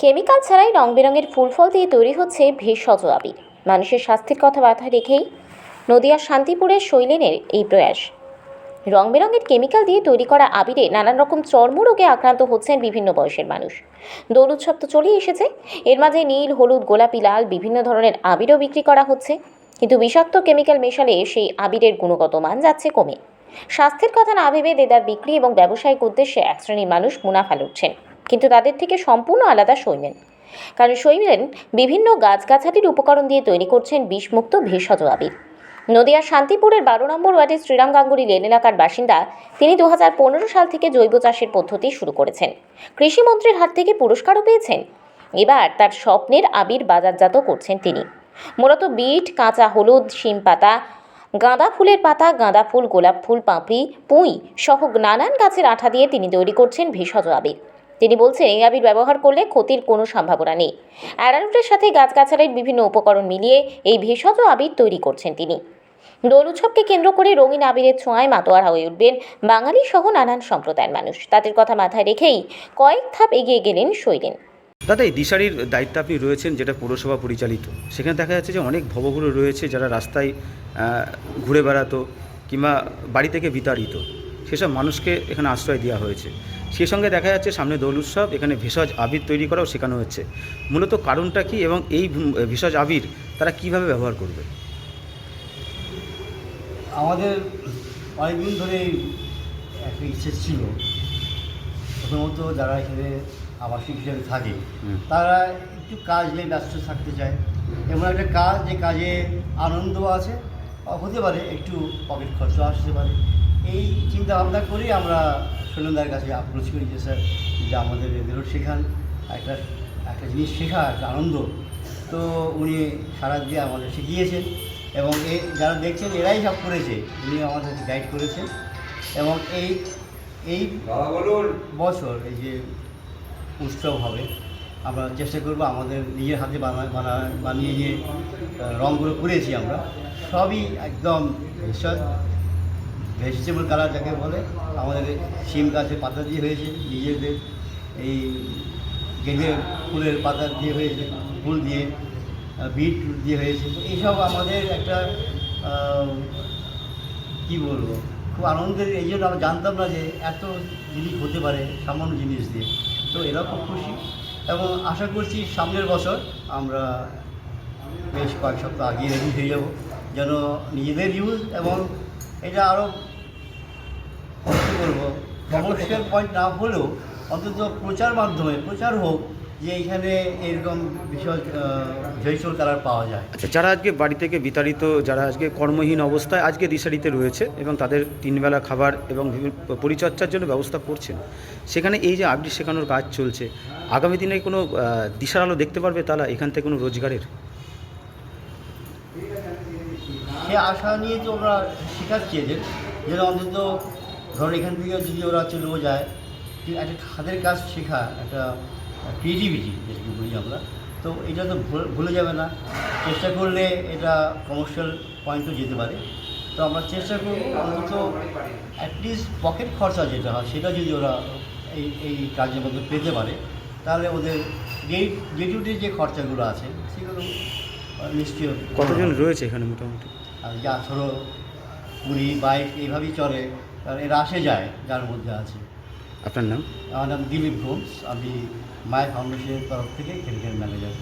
Chemical ছাড়াই রং বেরঙের ফুল ফল দিয়ে তৈরি হচ্ছে ভেষজ আবির মানুষের স্বাস্থ্যের কথা মাথায় রেখেই নদিয়ার শান্তিপুরের শৈলেনের এই প্রয়াস। রং বেরঙের কেমিক্যাল দিয়ে তৈরি করা আবিরে নানান রকম চর্মরোগে আক্রান্ত হচ্ছেন বিভিন্ন বয়সের মানুষ। দোল উৎসব তো চলেই এসেছে। এর মাঝে নীল, হলুদ, গোলাপি, লাল বিভিন্ন ধরনের আবিরও বিক্রি করা হচ্ছে। কিন্তু বিষাক্ত কেমিক্যাল মেশালে সেই আবিরের গুণগত মান যাচ্ছে কমে। স্বাস্থ্যের কথা না ভেবে দেদার বিক্রি এবং ব্যবসায়িক উদ্দেশ্যে এক শ্রেণির মানুষ মুনাফা লুটছেন। কিন্তু তাদের থেকে সম্পূর্ণ আলাদা সৈমেন কারণ সৈমেন বিভিন্ন গাছগাছালির উপকরণ দিয়ে তৈরি করছেন বিষমুক্ত ভেষজ আবির। নদিয়ার শান্তিপুরের বারো নম্বর ওয়ার্ডের শ্রীরাম গাঙ্গুলি লেন এলাকার বাসিন্দা, তিনি দু হাজার পনেরো সাল থেকে জৈব চাষের পদ্ধতি শুরু করেছেন। কৃষিমন্ত্রীর হাত থেকে পুরস্কারও পেয়েছেন। এবার তার স্বপ্নের আবির বাজারজাত করছেন তিনি। মূলত বিট, কাঁচা হলুদ, শিম পাতা, গাঁদা ফুলের পাতা, গাঁদা ফুল, গোলাপ ফুল, পাপড়ি, পুঁই সহ নানান গাছের আঠা দিয়ে তিনি তৈরি করছেন ভেষজ আবির। তিনি বলছেন, এই আবির ব্যবহার করলে ক্ষতির কোনো সম্ভাবনা নেই। অ্যারারুটের সাথে গাছগাছালির বিভিন্ন উপকরণ মিলিয়ে এই ভেষজ আবির তৈরি করছেন তিনি। দোল উৎসবকে কেন্দ্র করে রঙিন আবিরের ছোঁয়ায় মাতোয়ারা হয়ে উঠবেন বাঙালি সহ নানান সম্প্রদায়ের মানুষ। তাদের কথা মাথায় রেখেই কয়েক ধাপ এগিয়ে গেলেন শৈলেন। দাদা, এই দিশারির দায়িত্ব আপনি রয়েছেন, যেটা পৌরসভা পরিচালিত। সেখানে দেখা যাচ্ছে যে অনেক ভবগুলো রয়েছে যারা রাস্তায় ঘুরে বেড়াতো কিংবা বাড়ি থেকে বিতাড়িত। সেসব মানুষকে এখানে আশ্রয় দেওয়া হয়েছে। সেই সঙ্গে দেখা যাচ্ছে সামনে দোল উৎসব এখানে ভেষজ আবির তৈরি করাও শেখানো হচ্ছে। মূলত কারণটা কি এবং এই ভেষজ আবির তারা কীভাবে ব্যবহার করবে? আমাদের অনেকদিন ধরে একটা ইচ্ছে ছিল। প্রথমত যারা এখানে আবাসিক হিসেবে থাকে তারা একটু কাজ নিয়ে ব্যস্ত থাকতে চায়। এমন একটা কাজ যে কাজে আনন্দ আছে বা হতে পারে একটু পকেট খরচ আসতে পারে। এই চিন্তা ভাবনা করেই আমরা সুনন্দার কাছে অ্যাপ্রোচ করি যে স্যার যে আমাদের এদেরও শেখান একটা একটা জিনিস শেখা একটা আনন্দ। তো উনি সারা দিয়ে আমাদের শিখিয়েছেন এবং এই যারা দেখছেন এরাই সব করেছে। উনি আমাদের গাইড করেছেন এবং এই এই বছর এই যে উৎসব হবে আমরা চেষ্টা করব আমাদের নিজের হাতে বানা বানা বানিয়ে যে রঙগুলো করেছি আমরা সবই একদম ভেষজ। ভেজিটেবল কালার যাকে বলে, আমাদের শিম গাছের পাতা দিয়ে হয়েছে, নিজেদের এই গেঁদে ফুলের পাতা দিয়ে হয়েছে, ফুল দিয়ে বিট দিয়ে হয়েছে। এইসব আমাদের একটা কি বলব, খুব আনন্দের, এই জন্য আমরা জানতাম না যে এত জিনিস হতে পারে, সামান্য জিনিস দিয়ে। তো এরা খুব খুশি। এবং আশা করছি সামনের বছর আমরা বেশ কয়েক সপ্তাহ আগে রেডি হয়ে যাব, যেন নিজেদের ইউজ এবং এটা আরও কমার্শিয়াল পয়েন্ট না হলেও অন্তত প্রচার মাধ্যমে প্রচার হোক যে এখানে এরকম বিষয় জৈসল কালার পাওয়া যায়। আচ্ছা যারা আজকে বাড়ি থেকে বিতাড়িত যারা আজকে কর্মহীন অবস্থায় আজকে দিশারিতে রয়েছে এবং তাদের তিনবেলা খাবার এবং পরিচর্যার জন্য ব্যবস্থা করছেন সেখানে এই যে আবৃত্তি শেখানোর কাজ চলছে আগামী দিনে কোনো দিশার আলো দেখতে পারবে তারা এখান থেকে কোনো রোজগারের? সে আশা নিয়ে তো ওরা শেখাচ্ছি এদের যেন অন্তত ধর এখান থেকে যদি ওরা চলেও যায় একটা হাতের কাজ শেখা একটা ক্রিয়েটিভিটি যেটাকে বলি আমরা তো এটা তো ভুল- যাবে না। চেষ্টা করলে এটা কমার্শিয়াল পয়েন্টও যেতে পারে। তো আমরা চেষ্টা করব অন্তত অ্যাটলিস্ট পকেট খরচা যেটা হয় সেটা যদি ওরা এই এই কাজের মধ্যে পেতে পারে তাহলে ওদের ডে ডে টু ডে যে খরচাগুলো আছে সেগুলো আহ, নিশ্চয়ই কতজন রয়েছে এখানে মোটামুটি? আর যা ধরো কুড়ি বাইক এইভাবেই চলে। কারণ এরা আসে যায় যার মধ্যে আছে। আপনার নাম? আমার নাম দিলীপ ঘোষ আমি মায়ের ফাউন্ডেশনের তরফ থেকে ক্রিকেট ম্যানেজার।